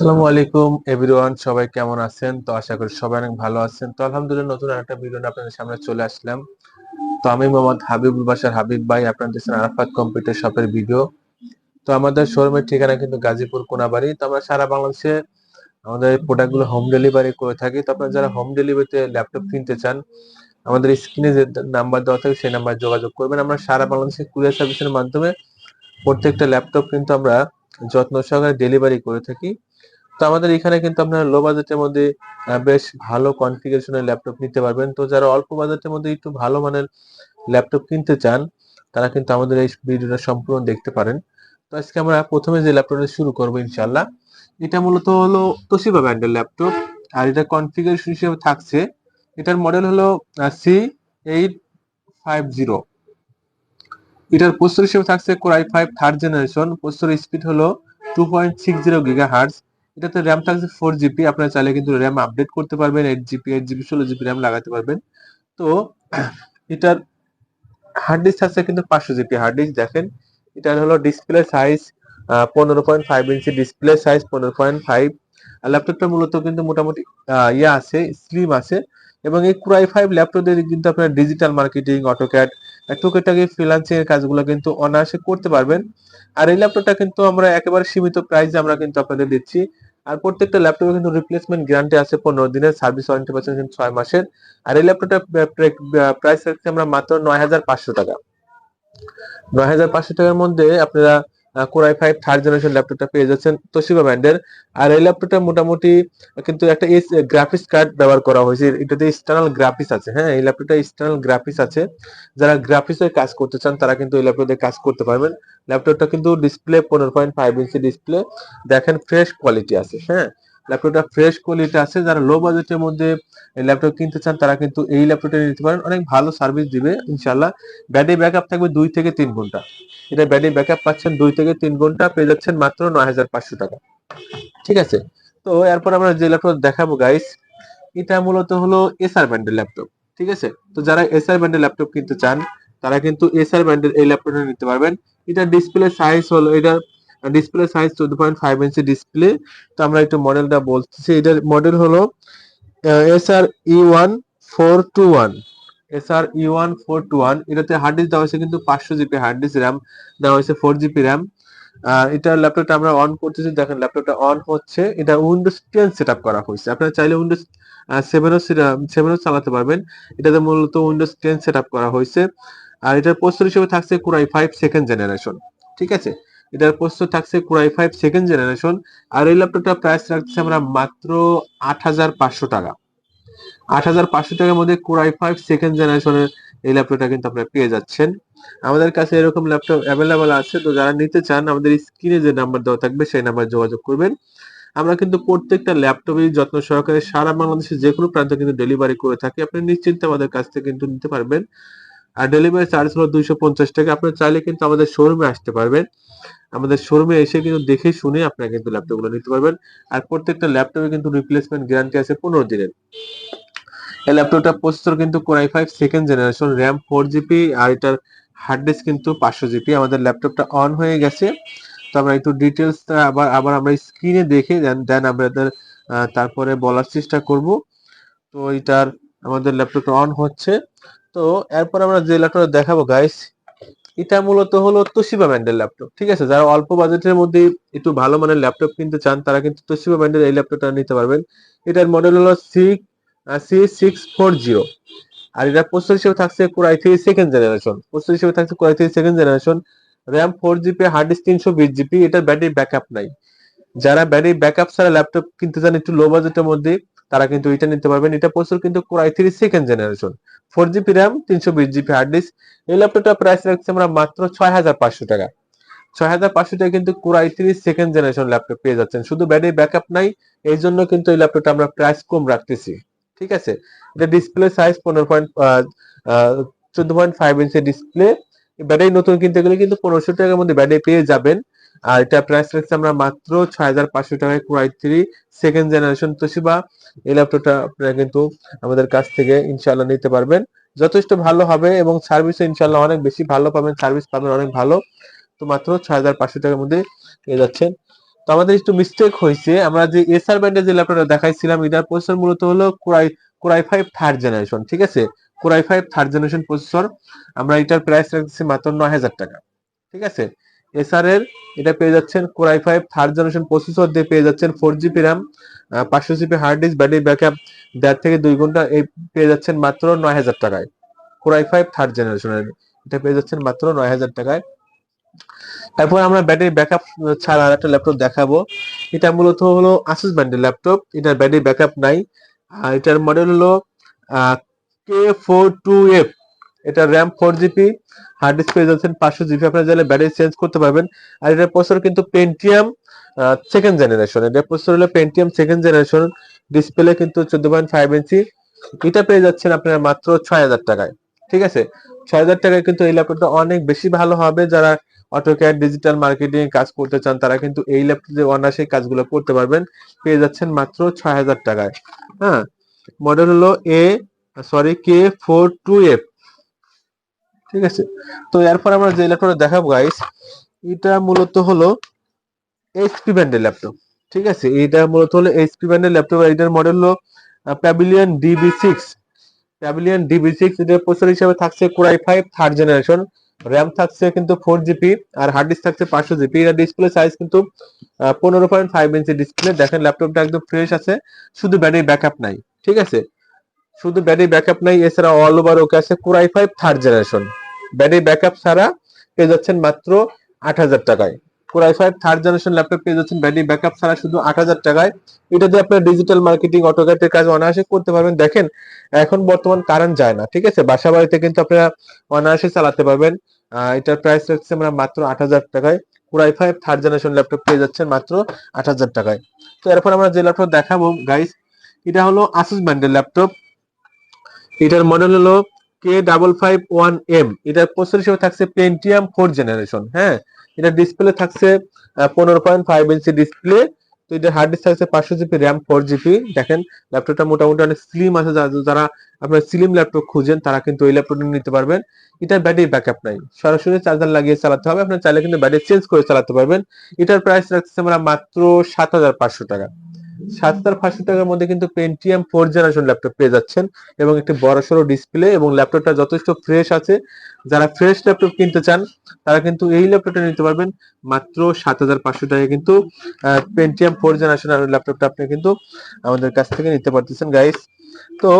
আসসালামু আলাইকুম, এভরিওয়ান, সবাই কেমন আছেন? তো আশা করি সবাই অনেক ভালো আছেন। তো আলহামদুলিল্লাহ নতুন একটা ভিডিও আপনাদের সামনে চলে আসলাম। তো আমি মোহাম্মদ হাবিবুল বাসার হাবিব ভাই আপনারা দেখছেন আরাফাত কম্পিউটার শপের ভিডিও তো আমাদের শোরুমের ঠিকানা কিন্তু গাজীপুর কোনাবাড়ি। তো আমরা সারা বাংলাদেশে আমাদের প্রোডাক্টগুলো হোম ডেলিভারি করে থাকি। তো আপনারা যারা হোম ডেলিভারিতে ল্যাপটপ কিনতে চান, আমাদের স্ক্রিনে যে নাম্বার দেওয়া থাকে, সেই নাম্বার যোগাযোগ করবেন। আমরা সারা বাংলাদেশে কুরিয়ার সার্ভিসের মাধ্যমে প্রত্যেকটা ল্যাপটপ কিন্তু আমরা যত্ন সহকারে ডেলিভারি করে থাকি। তো আমাদের এখানে কিন্তু আপনারা লো বাজেটের মধ্যে বেশ ভালো কনফিগারেশনের ল্যাপটপ নিতে পারবেন। তো যারা অল্প বাজেটের মধ্যে একটু ভালো মানের ল্যাপটপ কিনতে চান, তারা কিন্তু আমাদের এই ভিডিওটা সম্পূর্ণ দেখতে পারেন। তো আজকে আমরা প্রথমে যে ল্যাপটপটা শুরু করব ইনশাল্লাহ এটা মূলত হলো তোশিবা ব্র্যান্ডের ল্যাপটপ আর এটা কনফিগারেশন হিসেবে থাকছে, এটার মডেল হলো সি এইট ফাইভ জিরো এটার প্রস্তর হিসেবে থাকছে core i five third generation প্রস্তর স্পিড হলো two point six zero giga hertz এটাতে র্যাম থাকছে ফোর জিবি আপনারা চাইলে কিন্তু র্যাম আপডেট করতে পারবেন এইট জিবি এইট জিবি ষোলো জিবি র্যাম লাগাতে পারবেন। তো এটার হার্ড ডিস্ক থাকছে কিন্তু পাঁচশো জিবি হার্ড ডিস্ক দেখেন। এটার হলো ডিসপ্লে সাইজ পনেরো point five inch display size পনেরো পয়েন্ট ফাইভ আর ল্যাপটপটা মূলত কিন্তু মোটামুটি ইয়ে আছে স্লিম আছে। এবং এই ক্রাই ফাইভ ল্যাপটপ দিয়ে কিন্তু আপনার ডিজিটাল মার্কেটিং অটোক্যাড টুকিটাকি ফ্রিলান্সিং এর কাজগুলো কিন্তু অনায়াসে করতে পারবেন। আর এই ল্যাপটপটা কিন্তু আমরা একেবারে সীমিত প্রাইসে আমরা কিন্তু আপনাদের দিচ্ছি। আর প্রত্যেকটা ল্যাপটপে কিন্তু রিপ্লেসমেন্ট গ্যারান্টি আছে পনেরো দিনের সার্ভিস ওয়ারেন্টি পাচ্ছেন কিন্তু ছয় মাসের। আর এই ল্যাপটপটা প্রাইস রাখছি আমরা মাত্র নয় হাজার পাঁচশো টাকা। নয় হাজার পাঁচশো টাকার মধ্যে আপনারা কোরাই ফাইভ থার্ড জেনারেশন ল্যাপটপটা পেয়ে যাচ্ছেন তোশিবা ব্র্যান্ডের আর এই ল্যাপটপটা মোটামুটি কিন্তু একটা গ্রাফিক্স কার্ড ব্যবহার করা হয়েছে। এটাতে এক্সটার্নাল গ্রাফিক্স আছে হ্যাঁ? এই ল্যাপটপটা এক্সটার্নাল গ্রাফিক্স আছে। যারা গ্রাফিক্সের কাজ করতে চান, তারা কিন্তু এই ল্যাপটপে কাজ করতে পারবেন। ল্যাপটপটা কিন্তু ডিসপ্লে পনেরো পয়েন্ট ফাইভ ইঞ্চি ডিসপ্লে দেখেন ফ্রেশ কোয়ালিটি আছে হ্যাঁ? ল্যাপটপটা ফ্রেশ কোয়ালিটি আছে, যারা লো বাজেটের মধ্যে ল্যাপটপ কিনতে চান, তারা কিন্তু এই ল্যাপটপটা নিতে পারেন। অনেক ভালো সার্ভিস দিবে ইনশাল্লাহ ব্যাটারি ব্যাকআপ থাকবে দুই থেকে তিন ঘণ্টা। এটা ব্যাটারি ব্যাকআপ পাচ্ছেন দুই থেকে তিন ঘণ্টা, পেয়ে যাচ্ছেন মাত্র নয় হাজার পাঁচশো টাকা। ঠিক আছে? তো এরপর আমরা যে ল্যাপটপ দেখাবো গাইস এটা মূলত হলো এসআর ব্র্যান্ডের ল্যাপটপ ঠিক আছে? তো যারা এসআর ব্র্যান্ডের ল্যাপটপ কিনতে চান, তারা কিন্তু এসআর ব্র্যান্ডের এই ল্যাপটপটা নিতে পারবেন। এটা ডিসপ্লে সাইজ হলো, এটা ডিসপ্লে সাইজ চোদ্দ পয়েন্ট ফাইভ ইঞ্চি ডিসপ্লে তো আমরা একটু মডেলটা বলতেছি। এটার মডেল হলো S R E one four two one S R E one four two one এটাতে হার্ড ডিস্ক দেওয়া হয়েছে কিন্তু পাঁচশো জিবি হার্ড ডিস্ক র্যাম দেওয়া হয়েছে ফোর জিবি র্যাম আর এটার ল্যাপটপটা আমরা অন করতেছি। দেখেন ল্যাপটপটা অন হচ্ছে। এটা উইন্ডোজ টেন সেট আপ করা হয়েছে। আপনারা চাইলে উইন্ডোজ সেভেনও সেভেনও চালাতে পারবেন। এটাতে মূলত উইন্ডোজ টেন সেট আপ করা হয়েছে। আর এটার প্রস্তুর হিসেবে থাকছে কুরাই ফাইভ সেকেন্ড জেনারেশন ঠিক আছে? এটার প্রস্তুত থাকছে core i five second generation আর এই ল্যাপটপটা প্রাইস রাখছে আমরা মাত্র আট হাজার পাঁচশো টাকা। আট হাজার পাঁচশো টাকার মধ্যে কোরাই ফাইভ সেকেন্ড জেনারেশনের এই ল্যাপটপটা কিন্তু আপনারা পেয়ে যাচ্ছেন। আমাদের কাছে এরকম ল্যাপটপ অ্যাভেলেবল আছে, তো যারা নিতে চান, আমাদের স্ক্রিনে যে নাম্বার দেওয়া থাকবে সেই নাম্বার যোগাযোগ করবেন। আমরা কিন্তু প্রত্যেকটা ল্যাপটপই যত্ন সহকারে সারা বাংলাদেশের যে কোনো প্রান্তে কিন্তু ডেলিভারি করে থাকি। আপনি নিশ্চিন্তে আমাদের কাছ থেকে কিন্তু নিতে পারবেন। আর ডেলিভারি চার্জ হলো দুইশো পঞ্চাশ টাকা। আপনি চাইলে কিন্তু আমাদের শোরুমে আসতে পারবেন। আমাদের শোরুমে এসে কিন্তু দেখে শুনে আপনারা কিন্তু ল্যাপটপগুলো নিতে পারবেন। আর প্রত্যেকটা ল্যাপটপে কিন্তু রিপ্লেসমেন্ট গ্যারান্টি আছে পনেরো দিনের। এই ল্যাপটপটা প্রসেসর কিন্তু core i five second generation RAM four GB আর এটার হার্ড ডিস্ক কিন্তু পাঁচশো জিবি আমাদের ল্যাপটপটা অন হয়ে গেছে। তো আমরা একটু ডিটেলসটা আবার আবার আমরা স্ক্রিনে দেখে দেন আমাদের তারপরে বলার চেষ্টা করব। তো এটার আমাদের ল্যাপটপটা অন হচ্ছে। তো এরপর আমরা যে ল্যাপটপটা দেখাবো গাইস এটা মূলত হলো তোশিবা ব্র্যান্ডের ল্যাপটপ ঠিক আছে? যারা অল্প বাজেটের মধ্যে একটু ভালো মানের ল্যাপটপ কিনতে চান, তারা কিন্তু তোশিবা ব্র্যান্ডের এই ল্যাপটপটা নিতে পারবেন। এটার মডেল হলো six C six four zero আর এটা প্রসেসর হিসেবে থাকছে core i three second generation processor হিসেবে থাকছে core i three second generation RAM four GB hard disk তিনশো বিশ জিবি এটার ব্যাটারি ব্যাকআপ নাই। যারা ব্যাটারি ব্যাকআপ ছাড়া ল্যাপটপ কিনতে চান একটু লো বাজেটের মধ্যে তারা কিন্তু এটা নিতে পারবেন। এটা প্রসেসর কিন্তু core i three second generation four GB RAM তিনশো বিশ জিবি হার্ড ডিস্ক এই ল্যাপটপটা প্রাইস রাখছে আমরা মাত্র ছয় হাজার পাঁচশো টাকা। ছয় হাজার পাঁচশো টাকা কিন্তু core i three second generation laptop পেয়ে যাচ্ছেন। শুধু ব্যাটারি ব্যাকআপ নাই, এই জন্য কিন্তু এই ল্যাপটপটা আমরা প্রাইস কম রাখতেছি। ঠিক আছে? এটা ডিসপ্লে সাইজ পনেরো পয়েন্ট চোদ্দ point five inch display battery নতুন কিনতে গেলে কিন্তু পনেরোশো টাকার মধ্যে ব্যাটারি পেয়ে যাবেন। আর এটা প্রাইস রাখছে আমরা মাত্র ছয় হাজার পাঁচশো টাকায় core i three second generation Toshiba এই ল্যাপটপটা আপনারা কিন্তু আমাদের কাছ থেকে ইনশাল্লাহ নিতে পারবেন। যথেষ্ট ভালো হবে এবং সার্ভিসও ইনশাল্লাহ অনেক বেশি ভালো পাবেন সার্ভিস পাবেন অনেক ভালো। তো মাত্র ছয় হাজার পাঁচশো টাকার মধ্যে পেয়ে যাচ্ছেন। তো আমাদের একটু মিস্টেক হয়েছে, আমরা যে এসআর ব্যান্ডের যে ল্যাপটপটা দেখাইছিলাম, এটার প্রসেসর মূলত হলো core i core i five third generation ঠিক আছে? Core i five third generation processor আমরা এটার প্রাইস রাখছি মাত্র নয় হাজার টাকা, ঠিক আছে? এসআর এর, এটা পেয়ে যাচ্ছেন core i five third generation processor দিয়ে পেয়ে যাচ্ছেন ফোর জিবি র্যাম পাঁচশো GB hard disk battery backup দেড় থেকে দুই ঘণ্টা এই পেয়ে যাচ্ছেন মাত্র নয় হাজার টাকায়। কোরাই ফাইভ থার্ড জেনারেশনের এটা পেয়ে যাচ্ছেন মাত্র নয় হাজার টাকায়। তারপর আমরা ব্যাটারি ব্যাকআপ ছাড়া আর একটা ল্যাপটপ দেখাবো। এটা মূলত হলো আসুস ব্র্যান্ডের ল্যাপটপ এটার ব্যাটারি ব্যাকআপ নাই। এটার মডেল হলো কে ফোর টু এফ এটা RAM four GB hard disk পেয়ে যাচ্ছেন, পাঁচশো জিবি আপনারা চাইলে ব্যাটারি চেঞ্জ করতে পারবেন। আর এটার প্রসেসর কিন্তু পেন্টিয়াম সেকেন্ড জেনারেশন এটার প্রসেসর হলো পেন্টিয়াম সেকেন্ড জেনারেশন ডিসপ্লে কিন্তু চোদ্দ পয়েন্ট ফাইভ ইঞ্চি। এটা পেয়ে যাচ্ছেন আপনারা মাত্র ছয় হাজার টাকায়। ঠিক আছে? ছয় হাজার টাকায় কিন্তু এই ল্যাপটপটা অনেক বেশি ভালো হবে। যারা অটোক্যাড ডিজিটাল মার্কেটিং কাজ করতে চান, তারা কিন্তু এই ল্যাপটপে অনায়াসে কাজগুলো করতে পারবেন। পেয়ে যাচ্ছেন মাত্র ছয় হাজার টাকায়। হ্যাঁ? মডেল হলো A sorry K four two F ঠিক আছে? তো এরপর আমরা যে ল্যাপটপটা দেখাবো গাইস এটা মূলত হলো এইচপি ব্র্যান্ডের ল্যাপটপ, ঠিক আছে? এটা মূলত হলো এইচপি ব্র্যান্ডের ল্যাপটপ এটার মডেল হলো Pavilion DB six Pavilion DB six এটার প্রসেসর হিসেবে থাকছে core i five third generation RAM থাকছে কিন্তু ফোর জিবি আর হার্ড ডিস্ক থাকছে পাঁচশো জিবি এটা ডিসপ্লে সাইজ কিন্তু পনেরো পয়েন্ট ফাইভ ইঞ্চি ডিসপ্লে দেখেন, ল্যাপটপটা একদম ফ্রেশ আছে, শুধু ব্যাটারি ব্যাকআপ নাই, ঠিক আছে? শুধু ব্যাটারি ব্যাকআপ নাই, এছাড়া অল ওভার ওকে আছে core i five third generation battery backup ছাড়া পেয়ে যাচ্ছেন মাত্র আট হাজার টাকায়। Core i five third generation laptop পেয়ে যাচ্ছেন ব্যাটারি ব্যাকআপ ছাড়া শুধু আট হাজার টাকায়। এটা দিয়ে আপনার ডিজিটাল মার্কেটিং অটোক্যাটের কাজ অনায়াসে করতে পারবেন। দেখেন, এখন বর্তমান কারেন্ট যায় না, ঠিক আছে? বাসা বাড়িতে কিন্তু আপনারা অনায়াসে চালাতে পারবেন। এটার প্রাইস রাখছে আমরা মাত্র আট হাজার টাকায়। Core i five third generation laptop পেয়ে যাচ্ছেন মাত্র আট হাজার টাকায়। তো এরপর আমরা যে ল্যাপটপ দেখাবো গাইস এটা হলো আসুস ব্র্যান্ডের ল্যাপটপ এটার মডেল হলো K double five one M এটার প্রসেসর হিসেবে থাকছে পেন্টিয়াম ফোর জেনারেশন হ্যাঁ? এটা ডিসপ্লে থাকছে পনেরো পয়েন্ট ফাইভ ইঞ্চি ডিসপ্লে তো এটা হার্ড ডিস্ক থাকছে পাঁচশো জিবি র্যাম ফোর জিবি দেখেন ল্যাপটপটা মোটামুটি অনেক স্লিম আছে যারা আপনার স্লিম ল্যাপটপ খুঁজেন, তারা কিন্তু এই ল্যাপটপটা নিতে পারবেন। এটার ব্যাটারি ব্যাকআপ নাই, সরাসরি চার্জার লাগিয়ে চালাতে হবে, আপনার চাইলে কিন্তু ব্যাটারি চেঞ্জ করে চালাতে পারবেন। এটার প্রাইস রাখছে আমরা মাত্র সাত হাজার পাঁচশো টাকা। সাত হাজার পাঁচশো টাকার মধ্যে কিন্তু পেন্টিএম ফোর জেনারেশন ল্যাপটপ পেয়ে যাচ্ছেন এবং একটি বড়সড় ডিসপ্লে এবং ল্যাপটপটা যথেষ্ট ফ্রেশ আছে। যারা ফ্রেশ ল্যাপটপ কিনতে চান, তারা কিন্তু এই ল্যাপটপটা নিতে পারবেন। মাত্র সাত হাজার পাঁচশো টাকা কিন্তু পেন্টিএম ফোর জেনারেশন ল্যাপটপটা আপনি কিন্তু আমাদের কাছ থেকে নিতে পারতেছেন গাইস তো,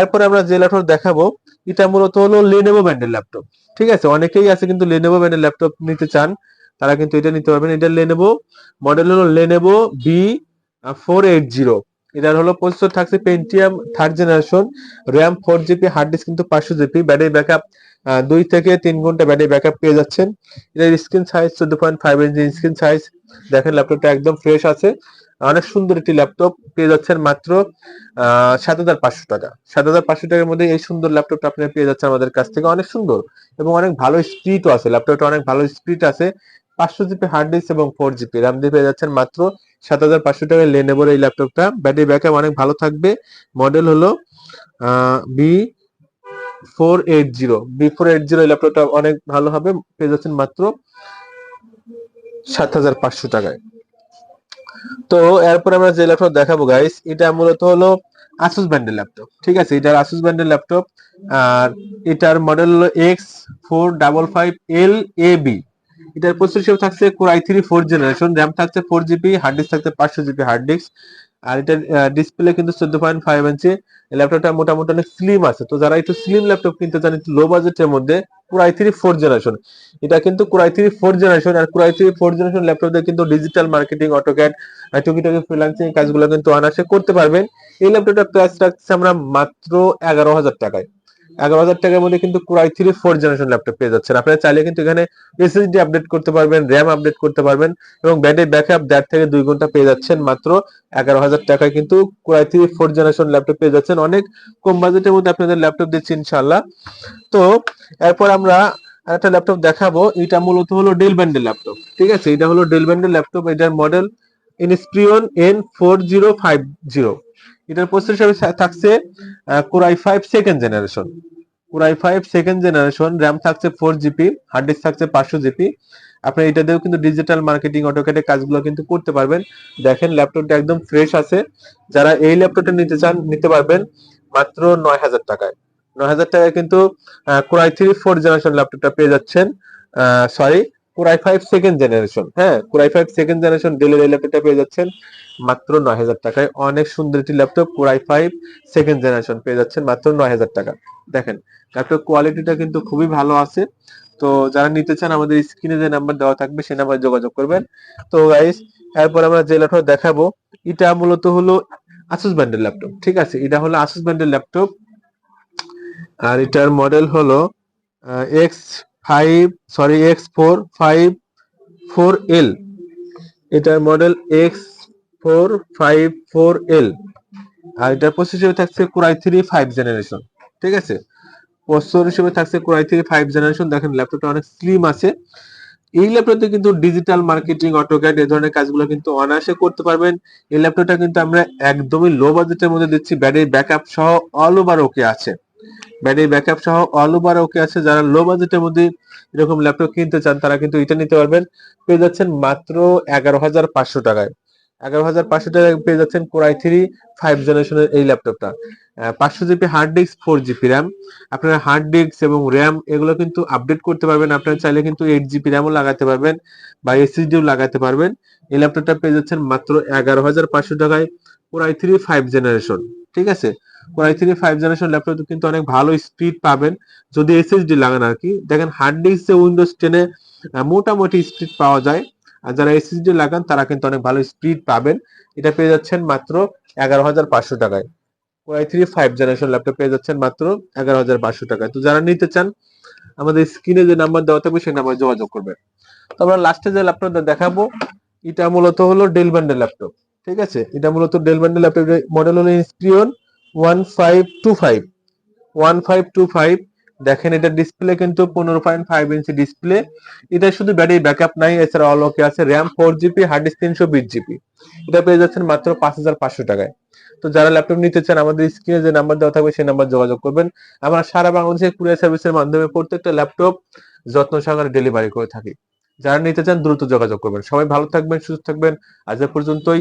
এরপরে আমরা যে ল্যাপটপ দেখাবো, এটা মূলত হলো লেনোভো ব্র্যান্ডের ল্যাপটপ ঠিক আছে? অনেকেই আছে কিন্তু লেনোভো ব্র্যান্ডের ল্যাপটপ নিতে চান, তারা কিন্তু এটা নিতে পারবেন। এটা লেনোভো মডেল হলো Lenovo B four eight zero এটার হলো প্রসেসর থাকছে Pentium third generation RAM four GB hard disk কিন্তু পাঁচশো জিবি ব্যাটারি ব্যাকআপ দুই থেকে তিন ঘণ্টা ব্যাটারি ব্যাকআপ পেয়ে যাচ্ছেন। এটার স্ক্রিন সাইজ চোদ্দ point five inch screen size দেখেন ল্যাপটপটা একদম ফ্রেশ আছে। অনেক সুন্দর একটি ল্যাপটপ পেয়ে যাচ্ছেন মাত্র সাত হাজার পাঁচশো টাকা। সাত হাজার পাঁচশো টাকার মধ্যে এই সুন্দর ল্যাপটপটা আপনি পেয়ে যাচ্ছেন আমাদের কাছ থেকে। অনেক সুন্দর এবং অনেক ভালো স্পিডও আছে। ল্যাপটপটা অনেক ভালো স্পিড আছে। পাঁচশো জিবি হার্ড ডিস্ক এবং ফোর জিবি র্যাম দিয়ে পেয়ে যাচ্ছেন মাত্র সাত হাজার পাঁচশো টাকায় লেনেবোর এই ল্যাপটপটা ব্যাটারি ব্যাকআপ অনেক ভালো থাকবে। মডেল হলো B four eight zero B four eight zero এই ল্যাপটপটা অনেক ভালো হবে, পেয়ে যাচ্ছেন মাত্র সাত হাজার পাঁচশো টাকায়। তো এরপর আমরা যে ল্যাপটপ দেখাবো গাইস এটা মূলত হলো আসুস ব্র্যান্ডের ল্যাপটপ ঠিক আছে? এটার আসুস ব্র্যান্ডের ল্যাপটপ আর এটার মডেল হলো X four double five L A B এটার প্রসেসর হিসেবে থাকছে core I three four generation RAM থাকছে ফোর জিবি হার্ড ডিস্ক থাকছে পাঁচশো জিবি হার্ড ডিস্ক আর এটার ডিসপ্লে কিন্তু চোদ্দ পয়েন্ট ফাইভ ইঞ্চি ল্যাপটপটা মোটামুটি অনেক স্লিম আছে। তো যারা একটু স্লিম ল্যাপটপ কিনতে চান, একটু লো বাজেটের মধ্যে কোরাই থ্রি ফোর জেনারেশন এটা কিন্তু core i three four generation R core i three four generation laptop কিন্তু ডিজিটাল মার্কেটিং অটোক্যাড টুকিটাকি ফ্রিল্যান্সিং কাজগুলো কিন্তু অনায়াসে করতে পারবেন। এই ল্যাপটপটা প্রাইস রাখছে আমরা মাত্র এগারো হাজার টাকায়। এগারো হাজার টাকার মধ্যে কিন্তু core i three four generation laptop পেয়ে যাচ্ছেন। আপনারা চাইলে কিন্তু এখানে এসএসডি আপডেট করতে পারবেন র্যাম আপডেট করতে পারবেন এবং ব্যাটারি ব্যাকআপ দেড় থেকে দুই ঘণ্টা পেয়ে যাচ্ছেন মাত্র এগারো হাজার টাকায় কিন্তু core i three four generation laptop পেয়ে যাচ্ছেন। অনেক কম বাজেটের মধ্যে আপনাদের ল্যাপটপ দিচ্ছি ইনশাল্লাহ তো এরপর আমরা একটা ল্যাপটপ দেখাবো। এটা মূলত হলো ডেল ব্যান্ডের ল্যাপটপ ঠিক আছে? এটা হলো ডেল ব্যান্ডের ল্যাপটপ এটার model Inspiron N four zero five zero এটার প্রসেসর হিসাবে থাকছে core i five second generation core i five second generation RAM থাকছে ফোর জিবি হার্ড ডিস্ক থাকছে পাঁচশো জিবি আপনি এটা দিয়েও কিন্তু ডিজিটাল মার্কেটিং অটোক্যাডের কাজগুলো কিন্তু করতে পারবেন। দেখেন ল্যাপটপটা একদম ফ্রেশ আছে। যারা এই ল্যাপটপটা নিতে চান, নিতে পারবেন মাত্র নয় হাজার টাকায়। নয় হাজার টাকায় কিন্তু কোরআই থ্রি ফোর জেনারেশন ল্যাপটপটা পেয়ে যাচ্ছেন। Sorry Core i five second generation হ্যাঁ Core i five second generation ডেলের এই ল্যাপটপটা পেয়ে যাচ্ছেন মাত্র নয় হাজার টাকায়। অনেক সুন্দর একটি laptop core i five second generation পেয়ে যাচ্ছেন মাত্র নয় হাজার টাকা। দেখেন ল্যাপটপ কোয়ালিটিটা কিন্তু খুবই ভালো আছে। তো যারা নিতে চান, আমাদের স্ক্রিনে যে নাম্বার দেওয়া থাকবে, সেই নাম্বারে যোগাযোগ করবেন। তো গাইস এরপর আমরা যে ল্যাপটপ দেখাবো, এটা মূলত হলো আসুস ব্র্যান্ডের ল্যাপটপ ঠিক আছে? এটা হলো আসুস ব্র্যান্ডের ল্যাপটপ আর এটার মডেল হলো X five, sorry, X four, five, four L. এটার model X four, five, four L. আর এটার প্রসেসর হিসেবে থাকছে কোরাই থ্রি ফাইভ জেনারেশন ঠিক আছে? প্রসেসর হিসেবে থাকছে কোরাই থ্রি ফাইভ জেনারেশন দেখেন ল্যাপটপটা অনেক স্লিম আছে। এই ল্যাপটপে কিন্তু ডিজিটাল মার্কেটিং অটোক্যাড এই ধরনের কাজগুলো কিন্তু অনায়াসে করতে পারবেন। এই ল্যাপটপটা কিন্তু আমরা একদমই লো বাজেটের মধ্যে দিচ্ছি। ব্যাটারি ব্যাকআপ সহ অল ওভার ওকে আছে। ব্যাটারি ব্যাকআপ সহ অল ওভার ওকে আছে। যারা লো বাজেটের মধ্যে এরকম ল্যাপটপ কিনতে চান, তারা কিন্তু এটা নিতে পারবেন। পেয়ে যাচ্ছেন মাত্র এগারো হাজার পাঁচশো টাকায়। এগারো হাজার পাঁচশো টাকায় পেয়ে যাচ্ছেন কোরাই থ্রি ফাইভ জেনারেশনের এই ল্যাপটপটা পাঁচশো GB hard disk four GB RAM আপনার হার্ড ডিস্ক এবং র্যাম এগুলো কিন্তু আপডেট করতে পারবেন। আপনার চাইলে কিন্তু এইট জিবি র্যামও লাগাতে পারবেন বা এসএসডিও লাগাতে পারবেন। এই ল্যাপটপটা পেয়ে যাচ্ছেন মাত্র এগারো হাজার পাঁচশো টাকায় কোরাই থ্রি ফাইভ জেনারেশন ঠিক আছে? Core i three five generation laptop কিন্তু অনেক ভালো স্পিড পাবেন। যদি এসএসডি লাগান আর কি। দেখেন হার্ড ডিস্ক উইন্ডোজ টেনে মোটামুটি স্পিড পাওয়া যায়। আর যারা এসএসডি লাগান, তারা কিন্তু অনেক ভালো স্পিড পাবেন। এটা পেয়ে যাচ্ছেন মাত্র এগারো হাজার পাঁচশো টাকায়। Core i three five generation laptop পেয়ে যাচ্ছেন মাত্র এগারো হাজার পাঁচশো টাকায়। তো যারা নিতে চান, আমাদের স্ক্রিনে যে নাম্বার দেওয়া থাকবে, সেই নাম্বারে যোগাযোগ করবেন। তো আমরা লাস্টে যে ল্যাপটপটা দেখাবো, এটা মূলত হলো ডেল ব্যান্ডের ল্যাপটপ ঠিক আছে? এটা মূলত ডেল ব্যান্ডের ল্যাপটপ মডেল হলো Inspiron one five two five one five two five দেখেন এটা ডিসপ্লে কিন্তু পনেরো পয়েন্ট ফাইভ ইঞ্চি ডিসপ্লে এটা শুধু ব্যাটারি নাই এছাড়া আছে। RAM four GB hard disk তিনশো বিশ জিবি এটা পেয়ে যাচ্ছেন মাত্র পাঁচ হাজার পাঁচশো টাকায়। তো যারা ল্যাপটপ নিতে চান, আমাদের স্ক্রিনে যে নাম্বার দেওয়া থাকবে, সেই নাম্বার যোগাযোগ করবেন। আমরা সারা বাংলাদেশের কুরিয়ার সার্ভিসের মাধ্যমে প্রত্যেকটা ল্যাপটপ যত্ন সহকারে ডেলিভারি করে থাকি। যারা নিতে চান, দ্রুত যোগাযোগ করবেন। সবাই ভালো থাকবেন, সুস্থ থাকবেন। আজ পর্যন্তই।